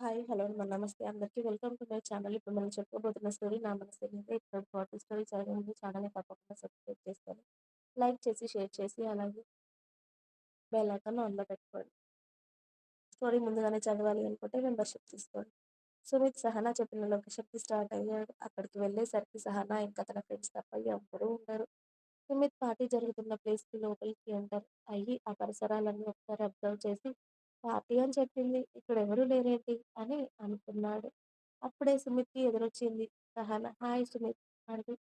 Hi. Hello. మ నమస్తే అందరికీ. Welcome to my channel. ఇప్పుడు మనం చెప్పుకోబోతున్న స్టోరీ నా మనసు నుండే. ఇక్కడ బాటి స్టోరీ చదివే ముందు ఛానల్‌ని తప్పకుండా సబ్స్క్రైబ్ చేస్తాను లైక్ చేసి, షేర్ చేసి, అలాగే బెల్ ఐకాన్ ఆన్‌లో పెట్టుకోండి. స్టోరీ ముందుగానే చదవాలి అనుకుంటే మెంబర్‌షిప్ తీసుకోండి. సుమిత్, సహనా చెప్పిన లొకేషన్‌కి స్టార్ట్ అయ్యాడు. అక్కడికి వెళ్ళేసరికి సహనా ఇంకా తన ఫ్రెండ్స్ తప్ప ఎవ్వరూ ఉండరు. సుమిత్ పార్టీ జరుగుతున్న ప్లేస్‌కి లోపలికి ఎంటర్ అయ్యి ఆ పరిసరాలన్నీ ఒకసారి అబ్జర్వ్ చేసి, పార్టీ అని చెప్పింది. ఇక్కడెవరూ లేరేంటి అని అనుకున్నాడు. అప్పుడే సుమిత్‌కి ఎదురొచ్చింది సహనా. హాయ్ సుమిత్ అంటూ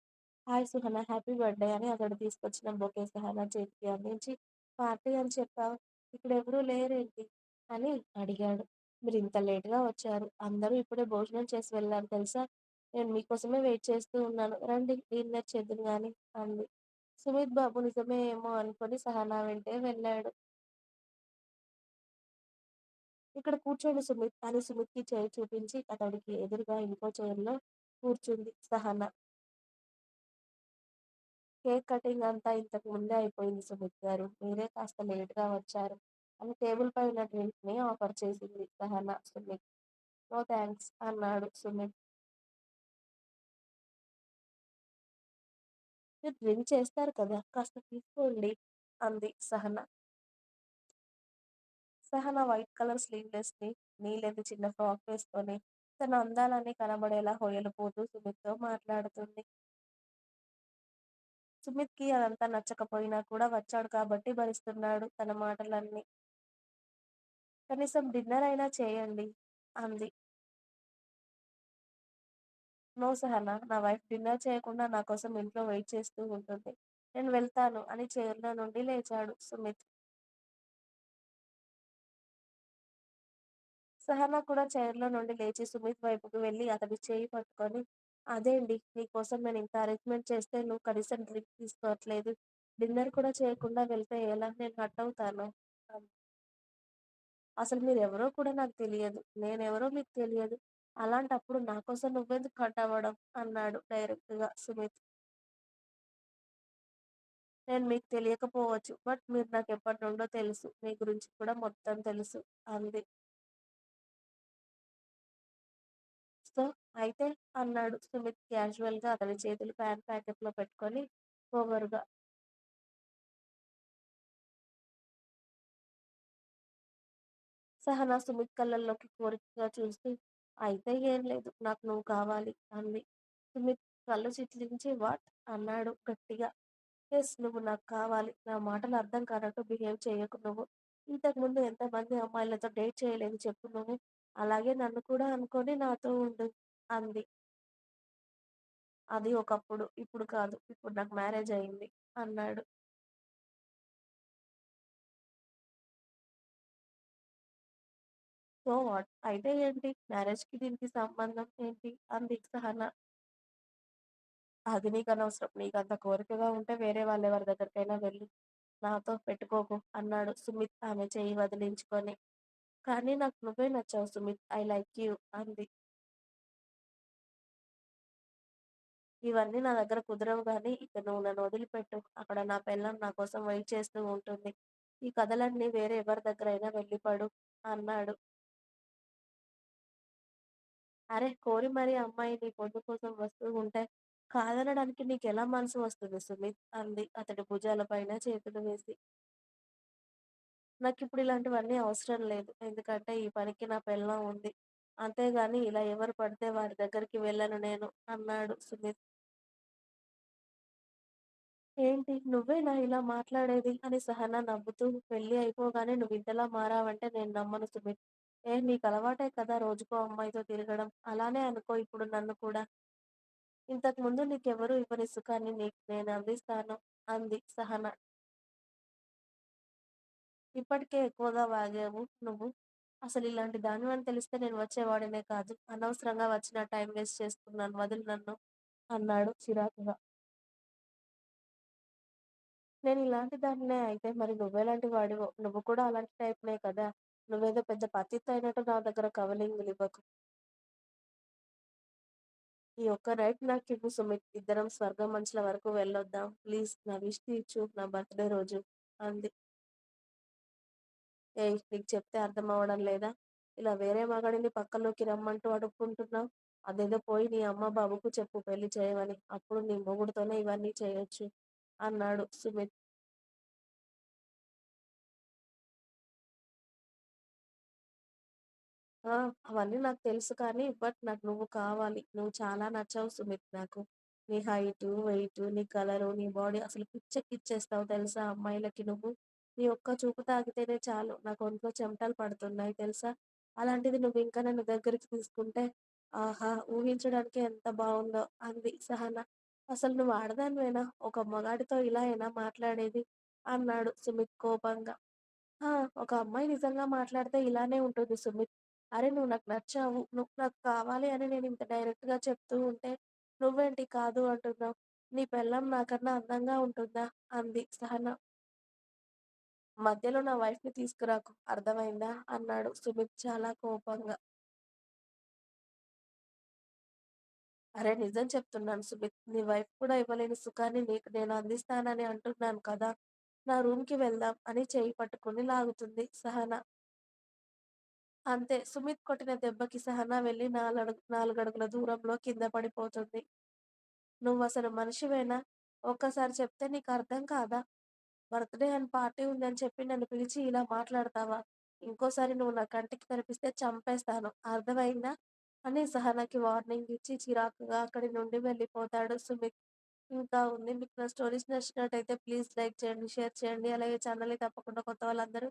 హాయ్ సుహన హ్యాపీ బర్త్‌డే అని అతడు తీసుకొచ్చిన బొకే సహనా చేతికి అందించి, పార్టీ అని చెప్పావు. ఇక్కడెవరూ లేరేంటి అని అడిగాడు. మీరింత లేట్‌గా వచ్చారు. అందరూ ఇప్పుడే భోజనం చేసి వెళ్ళారు తెలుసా? నేను మీకోసమే వెయిట్ చేస్తూ ఉన్నాను. రండి డిన్నర్ చేద్దురు గాని అంది. సుమిత్ బాబు నిజమే ఏమో అనుకొని సహనా వెంటే వెళ్ళాడు. ఇక్కడ కూర్చోండి సుమిత్ అని సుమిత్‌కి చైర్ చూపించి అతడికి ఎదురుగా ఇంకో చైర్‌లో కూర్చుంది సహన. కేక్ కటింగ్ అంతా ఇంతకు ముందే అయిపోయింది సుమిత్ గారు. మీరే కాస్త లేట్‌గా వచ్చారు అని టేబుల్‌పై ఉన్న డ్రింక్‌ని ఆఫర్ చేసింది సహన సుమిత్. నో థ్యాంక్స్ అన్నాడు సుమిత్. మీరు డ్రింక్ చేస్తారు కదా! కాస్త తీసుకోండి అంది సహన. సహన వైట్ కలర్ స్లీవ్‌లెస్‌ని, నీలెందు చిన్న ఫ్రాక్ వేసుకొని, తన అందాలన్నీ కనబడేలా హొయలుపోతూ సుమిత్‌తో మాట్లాడుతుంది. సుమిత్‌కి అదంతా నచ్చకపోయినా కూడా వచ్చాడు కాబట్టి భరిస్తున్నాడు తన మాటలన్నీ. కనీసం డిన్నర్ అయినా చేయండి అంది. నో సహనా! నా వైఫ్ డిన్నర్ చేయకుండా నా కోసం ఇంట్లో వెయిట్ చేస్తూ ఉంటుంది. నేను వెళ్తాను అని చైర్‌లో నుండి లేచాడు సుమిత్. సహనా కూడా చైర్‌లో నుండి లేచి సుమిత్ వైపుకి వెళ్ళి అతడి చేయి పట్టుకొని, అదేండి నీకోసం నేను ఇంత అరేంజ్‌మెంట్ చేస్తే నువ్వు కనీసం డ్రింక్ తీసుకోవట్లేదు. డిన్నర్ కూడా చేయకుండా వెళ్తే ఎలా నేను హట్ అవుతాను అసలు అసలు మీరెవరో కూడా నాకు తెలియదు. నేనెవరో మీకు తెలియదు. అలాంటప్పుడు నా కోసం నువ్వెందుకు కట్ అవ్వడం అన్నాడు డైరెక్ట్‌గా సుమిత్. నేను మీకు తెలియకపోవచ్చు. బట్ మీరు నాకు ఎప్పటి నుండో తెలుసు. మీ గురించి కూడా మొత్తం తెలుసు అంది. అయితే అన్నాడు సుమిత్ క్యాజువల్‌గా అతని చేతులు ప్యాన్ ప్యాకెట్లో పెట్టుకొని పొగరుగా. సహనా సుమిత్ కళ్ళల్లోకి కోరికగా చూస్తూ, అయితే ఏం లేదు. నాకు నువ్వు కావాలి అంది. సుమిత్ కళ్ళు చిట్లించి వాట్? అన్నాడు గట్టిగా. ఎస్ నువ్వు నాకు కావాలి. నా మాటలు అర్థం కానట్టు బిహేవ్ చేయకు నువ్వు. ఇంతకు ముందు ఎంతమంది అమ్మాయిలతో డేట్ చేయలేదు చెప్పు నువ్వు. అలాగే నన్ను కూడా అనుకొని నాతో ఉండు అంది. అది ఒకప్పుడు. ఇప్పుడు కాదు. ఇప్పుడు నాకు మ్యారేజ్ అయింది అన్నాడు. So what? అయితే ఏంటి? మ్యారేజ్‌కి దీనికి సంబంధం ఏంటి? అంది సహన. అది నీకనవసరం. నీకంత కోరికగా ఉంటే వేరే వాళ్ళెవరి దగ్గరికైనా వెళ్ళు. నాతో పెట్టుకోకు అన్నాడు సుమిత్ ఆమె చెయ్యి వదిలించుకొని. కానీ నాకు నువ్వే నచ్చావు సుమిత్. ఐ లైక్ యూ అంది. ఇవన్నీ నా దగ్గర కుదరవు కానీ ఇక నువ్వు నన్ను వదిలిపెట్టు. అక్కడ నా పెళ్ళాం నా కోసం వెయిట్ చేస్తూ ఉంటుంది. ఈ కథలన్నీ వేరే ఎవరి దగ్గరైనా వెళ్ళి పడు అన్నాడు. అరే కోరి మరి అమ్మాయి నీ పొద్దు కోసం వస్తూ ఉంటే, కాదనడానికి నీకెలా మనసు వస్తుంది సుమిత్ అంది అతడి భుజాలపైన చేతులు వేసి. నాకు ఇప్పుడు ఇలాంటివన్నీ అవసరం లేదు. ఎందుకంటే ఈ పనికి నా పెళ్ళం ఉంది. అంతేగాని ఇలా ఎవరు పడితే వారి దగ్గరికి వెళ్ళను నేను అన్నాడు సుమిత్. ఏంటి నువ్వేనా ఇలా మాట్లాడేది? అని సహనా నవ్వుతూ పెళ్ళి అయిపోగానే నువ్వు ఇంతలా మారావంటే నేను నమ్మను సుమిత్. ఏ నీకలవాటే కదా రోజుకో అమ్మాయితో తిరగడం. అలానే అనుకో ఇప్పుడు నన్ను కూడా. ఇంతకు ముందు నీకెవరు ఇవ్వని సుఖాన్ని నీకు నేను అందిస్తాను అంది సహన. ఇప్పటికే ఎక్కువగా వాగావు నువ్వు. అసలు ఇలాంటి దాని అని తెలిస్తే నేను వచ్చేవాడినే కాదు. అనవసరంగా వచ్చిన టైం వేస్ట్ చేసుకున్నాను వదులు నన్ను అన్నాడు చిరాకుగా. నేను ఇలాంటి దాన్నే అయితే మరి నువ్వెలాంటి వాడివో? నువ్వు కూడా అలాంటి టైప్‌నే కదా! నువ్వేదో పెద్ద పతిత్ అయినట్టు నా దగ్గర కవలింగులివ్వకు. ఈ ఒక్క రైట్ నాకు ఇవ్వు సుమిత్. ఇద్దరం స్వర్గం మంచుల వరకు వెళ్ళొద్దాం. ప్లీజ్ నా విష్ తీర్చు నా బర్త్‌డే రోజు అంది. ఏ నీకు చెప్తే అర్థమవ్వడం లేదా? ఇలా వేరే మగాడిని పక్కలోకి రమ్మంటూ అడుక్కుంటున్నావు? అదేదో పోయి నీ అమ్మ, బాబుకు చెప్పు పెళ్ళి చేయమని. అప్పుడు నీ మొగుడుతోనే ఇవన్నీ చేయొచ్చు" అన్నాడు సుమిత్. ఆ! అవన్నీ నాకు తెలుసు కానీ, బట్ నాకు నువ్వు కావాలి. నువ్వు చాలా నచ్చావు సుమిత్ నాకు. నీ హైటు, వెయిట్ నీ కలరు, నీ బాడీ అసలు పిచ్చెక్కిచ్చేస్తావు తెలుసా అమ్మాయిలకి నువ్వు. నీ ఒక్క చూపు తాగితేనే చాలు నాకు ఒంట్లో చెమటలు పడుతున్నాయి తెలుసా! అలాంటిది నువ్వు ఇంకా నన్ను దగ్గరికి తీసుకుంటే ఆహా! ఊహించడానికి ఎంత బాగుందో అంది సహనా అసలు నువ్వు ఆడదానివేనా? ఒక మగాడితో అయినా మాట్లాడేది? అన్నాడు సుమిత్ కోపంగా. ఆ! ఒక అమ్మాయి నిజంగా మాట్లాడితే ఇలానే ఉంటుంది సుమిత్. అరె! నువ్వు నాకు నచ్చావు. నువ్వు నాకు కావాలి అని నేనింత డైరెక్ట్‌గా చెప్తూ ఉంటే, నువ్వేంటి కాదు అంటున్నావు? నీ పెళ్ళాం నాకన్నా అందంగా ఉంటుందా? అంది సహన. మధ్యలో నా వైఫ్‌ని తీసుకురాకు. అర్థమైందా? అన్నాడు సుమిత్ చాలా కోపంగా. అరే నిజం చెప్తున్నాను సుమిత్. నీ వైఫ్ కూడా ఇవ్వలేని సుఖాన్ని నీకు నేను అందిస్తానని అంటున్నాను కదా! నా రూమ్‌కి వెళ్దాం అని చేయి పట్టుకుని లాగుతుంది సహన. అంతే సుమిత్ కొట్టిన దెబ్బకి సహన వెళ్ళి నాలుగు నాలుగడుగుల దూరంలో కింద పడిపోతుంది. నువ్వు అసలు మనిషివేనా? ఒక్కసారి చెప్తే నీకు అర్థం కాదా? బర్త్‌డే అని పార్టీ ఉందని చెప్పి నన్ను పిలిచి ఇలా మాట్లాడతావా? ఇంకోసారి నువ్వు నా కంటికి కనిపిస్తే చంపేస్తాను. అర్థమైందా? అని సహనాకి వార్నింగ్ ఇచ్చి చిరాకుగా అక్కడి నుండి వెళ్ళిపోతాడు సుమిత్. ఇంకా ఉంది. మీకు నా స్టోరీస్ నచ్చినట్టయితే ప్లీజ్ లైక్ చేయండి, షేర్ చేయండి. అలాగే ఛానల్‌ని తప్పకుండా కొత్త వాళ్ళందరూ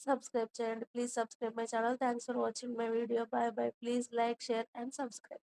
సబ్స్క్రైబ్ చేయండి. Please subscribe my channel. Thanks for watching my video. Bye bye. Please like, share and subscribe.